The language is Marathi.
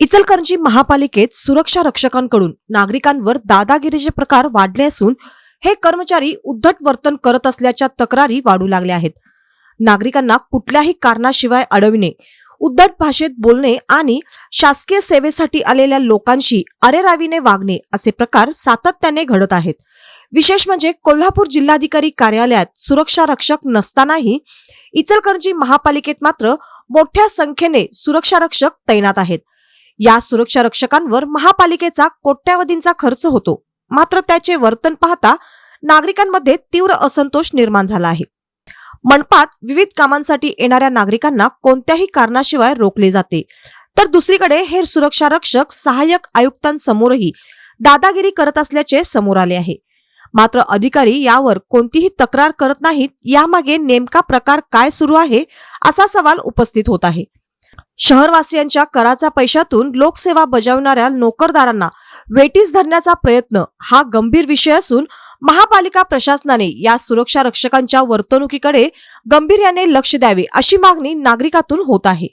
इचलकरंजी महापालिकेत सुरक्षा रक्षकांकडून नागरिकांवर दादागिरीचे प्रकार वाढले असून हे कर्मचारी उद्धट वर्तन करत असल्याच्या तक्रारी वाढू लागल्या आहेत. नागरिकांना कुठल्याही कारणाशिवाय अडविणे उद्धट भाषेत बोलणे आणि शासकीय सेवेसाठी आलेल्या लोकांशी अरेरावीने वागणे असे प्रकार सातत्याने घडत आहेत. विशेष म्हणजे कोल्हापूर जिल्हाधिकारी कार्यालयात सुरक्षा रक्षक नसतानाही इचलकरंजी महापालिकेत मात्र मोठ्या संख्येने सुरक्षा रक्षक तैनात आहेत. या सुरक्षा रक्षकांवर महापालिकेचा कोट्यावधींचा खर्च होतो. मात्र त्याचे वर्तन पाहता नागरिकांमध्ये तीव्र असंतोष निर्माण झाला आहे. मनपात विविध कामांसाठी येणाऱ्या नागरिकांना कोणत्याही कारणाशिवाय रोखले जाते. तर दुसरीकडे हे सुरक्षा रक्षक सहाय्यक आयुक्तांसमोरही दादागिरी करत असल्याचे समोर आले आहे. मात्र अधिकारी यावर कोणतीही तक्रार करत नाहीत. यामागे नेमका प्रकार काय सुरू आहे असा सवाल उपस्थित होत आहे. शहरवासियांच्या कराचा पैशातून लोकसेवा बजावणाऱ्या नोकरदारांना वेटीस धरण्याचा प्रयत्न हा गंभीर विषय असून महापालिका प्रशासनाने या सुरक्षा रक्षकांच्या वर्तणुकीकडे गंभीर्याने लक्ष द्यावे अशी मागणी नागरिकातून होत आहे.